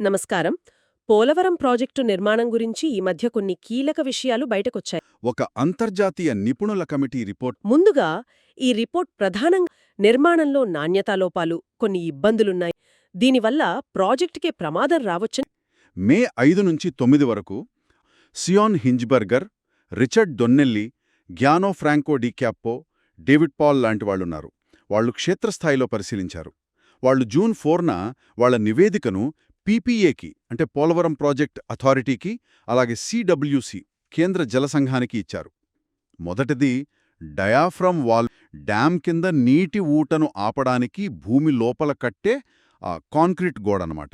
నమస్కారం. పోలవరం ప్రాజెక్టు నిర్మాణం గురించి ఈ మధ్య కొన్ని కీలక విషయాలు బయటకొచ్చాయి. ఒక అంతర్జాతీయ నిపుణుల కమిటీ రిపోర్ట్ ముందుగా ఈ రిపోర్ట్ ప్రధానంగా నిర్మాణంలో నాణ్యతాలోపాలు కొన్ని ఇబ్బందులున్నాయి. దీనివల్ల ప్రాజెక్టుకే ప్రమాదం రావచ్చని మే ఐదు నుంచి తొమ్మిది వరకు Sean Hinsberger Richard Donnelly Gianno Franco Dicappo David Paul లాంటి వాళ్ళున్నారు. వాళ్ళు క్షేత్రస్థాయిలో పరిశీలించారు. వాళ్ళు జూన్ ఫోర్న వాళ్ళ నివేదికను పీపీఏకి అంటే పోలవరం ప్రాజెక్ట్ అథారిటీకి అలాగే సిడబ్ల్యూసి కేంద్ర జల సంఘానికి ఇచ్చారు. మొదటిది డయాఫ్రమ్ వాల్ డ్యామ్ కింద నీటి ఊటను ఆపడానికి భూమి లోపల కట్టే ఆ కాంక్రీట్ గోడనమాట.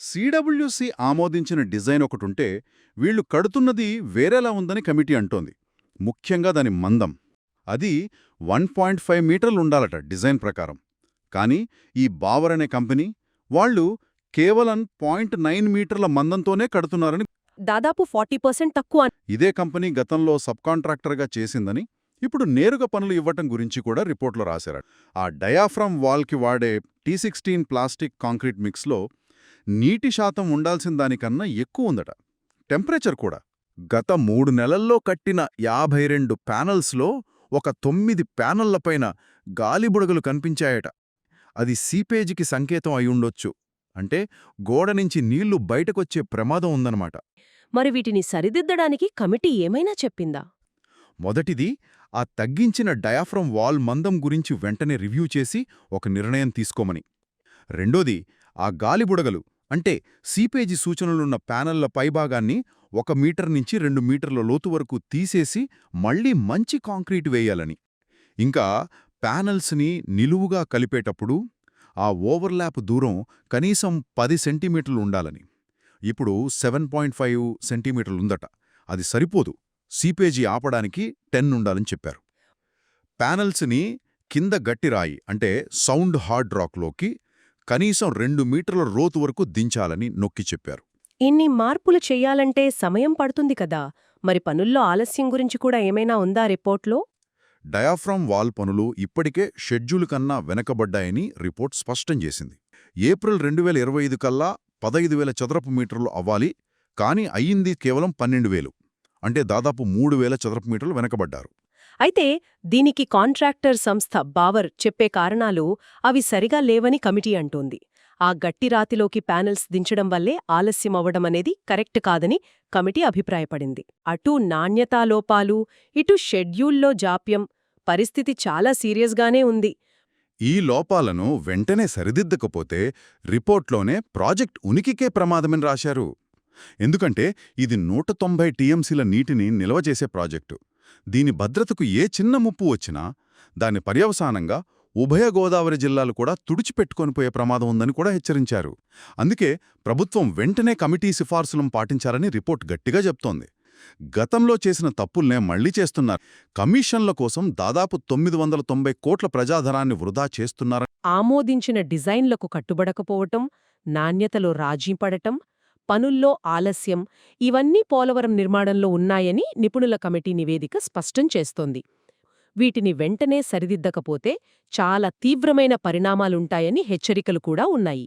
సిడబ్ల్యూసి ఆమోదించిన డిజైన్ ఒకటుంటే వీళ్ళు కడుతున్నది వేరేలా ఉందని కమిటీ అంటోంది. ముఖ్యంగా దాని మందం. అది వన్ పాయింట్ ఫైవ్ మీటర్లుండాలట డిజైన్ ప్రకారం. కానీ ఈ బావర్ అనే కంపెనీ వాళ్ళు కేవలం పాయింట్ నైన్ మీటర్ల మందంతోనే కడుతున్నారని దాదాపు ఫార్టీ పర్సెంట్ తక్కువ ఇదే కంపెనీ గతంలో సబ్ కాంట్రాక్టర్గా చేసిందని ఇప్పుడు నేరుగా పనులు ఇవ్వటం గురించి కూడా రిపోర్ట్లో రాశారు ఆ డయాఫ్రమ్ వాల్కి వాడే టీ సిక్స్టీన్ ప్లాస్టిక్ కాంక్రీట్ మిక్స్లో నీటి శాతం ఉండాల్సిన దానికన్నా ఎక్కువ ఉందట. టెంపరేచర్ కూడా. గత మూడు నెలల్లో కట్టిన యాభై రెండు ప్యానల్స్లో ఒక తొమ్మిది ప్యానళ్ళపైన గాలిబుడగలు కనిపించాయట. అది సీపేజీకి సంకేతం అయ్యుండొచ్చు అంటే గోడ నుంచి నీళ్ళు బయటకొచ్చే ప్రమాదం ఉందన్నమాట. మరి వీటిని సరిదిద్దడానికి కమిటీ ఏమైనా చెప్పిందా? మొదటిది ఆ తగ్గించిన డయాఫ్రమ్ వాల్ మందం గురించి వెంటనే రివ్యూ చేసి ఒక నిర్ణయం తీసుకోమని. రెండోది ఆ గాలిబుడగలు అంటే సీపేజీ సూచనలున్న ప్యానెళ్ళ పైభాగాన్ని ఒక మీటర్ నుంచి రెండు మీటర్ల లోతు వరకు తీసేసి మళ్ళీ మంచి కాంక్రీట్ వేయాలని. ఇంకా ప్యానెల్స్ని నిలువుగా కలిపేటప్పుడు ఆ ఓవర్లాప్ దూరం కనీసం పది సెంటీమీటర్లు ఉండాలని. ఇప్పుడు సెవెన్ పాయింట్ ఫైవ్ సెంటీమీటర్లుందట అది సరిపోదు. సీపేజీ ఆపడానికి టెన్ ఉండాలని చెప్పారు. ప్యానల్స్ని కింద గట్టిరాయి అంటే సౌండ్ హార్డ్ రాక్లోకి కనీసం రెండు మీటర్ల రోతు వరకు దించాలని నొక్కి చెప్పారు. ఇన్ని మార్పులు చెయ్యాలంటే సమయం పడుతుంది కదా. మరి పనుల్లో ఆలస్యం గురించి కూడా ఏమైనా ఉందా రిపోర్ట్లో? డయాఫ్రామ్ వాల్ పనులు ఇప్పటికే షెడ్యూల్ కన్నా వెనకబడ్డాయని రిపోర్ట్ స్పష్టం చేసింది. ఏప్రిల్ రెండు వేల ఇరవై ఐదు కల్లా పదైదు వేల చదరపు మీటర్లు అవ్వాలి కానీ అయ్యింది కేవలం పన్నెండు వేలు. అంటే దాదాపు మూడు వేల చదరపు మీటర్లు వెనకబడ్డారు. అయితే దీనికి కాంట్రాక్టర్ సంస్థ బావర్ చెప్పే కారణాలు అవి సరిగా లేవని కమిటీ అంటోంది. ఆ గట్టి రాతిలోకి ప్యానెల్స్ దించడం వల్లే ఆలస్యం అవ్వడమనేది కరెక్ట్ కాదని కమిటీ అభిప్రాయపడింది. అటు నాణ్యతాలోపాలు ఇటు షెడ్యూల్లో జాప్యం. పరిస్థితి చాలా సీరియస్గానే ఉంది. ఈ లోపాలను వెంటనే సరిదిద్దకపోతే రిపోర్ట్లోనే ప్రాజెక్ట్ ఉనికికే ప్రమాదమని రాశారు. ఎందుకంటే ఇది నూట తొంభై టీఎంసీల నీటిని నిల్వ చేసే ప్రాజెక్టు. దీని భద్రతకు ఏ చిన్న ముప్పు వచ్చినా దాని పర్యవసానంగా ఉభయ గోదావరి జిల్లాలు కూడా తుడిచిపెట్టుకొనిపోయే ప్రమాదం ఉందని కూడా హెచ్చరించారు. అందుకే ప్రభుత్వం వెంటనే కమిటీ సిఫార్సులను పాటించాలని రిపోర్ట్ గట్టిగా చెప్తోంది. గతంలో చేసిన తప్పుల్నే మళ్ళీ చేస్తున్నారు. కమిషన్ల కోసం దాదాపు తొమ్మిది వందల తొంభై కోట్ల ప్రజాధనాన్ని వృధా చేస్తున్నారని ఆమోదించిన డిజైన్లకు కట్టుబడకపోవటం నాణ్యతలో రాజీ పడటం పనుల్లో ఆలస్యం ఇవన్నీ పోలవరం నిర్మాణంలో ఉన్నాయని నిపుణుల కమిటీ నివేదిక స్పష్టం చేస్తోంది. వీటిని వెంటనే సరిదిద్దకపోతే చాలా తీవ్రమైన పరిణామాలుంటాయని హెచ్చరికలు కూడా ఉన్నాయి.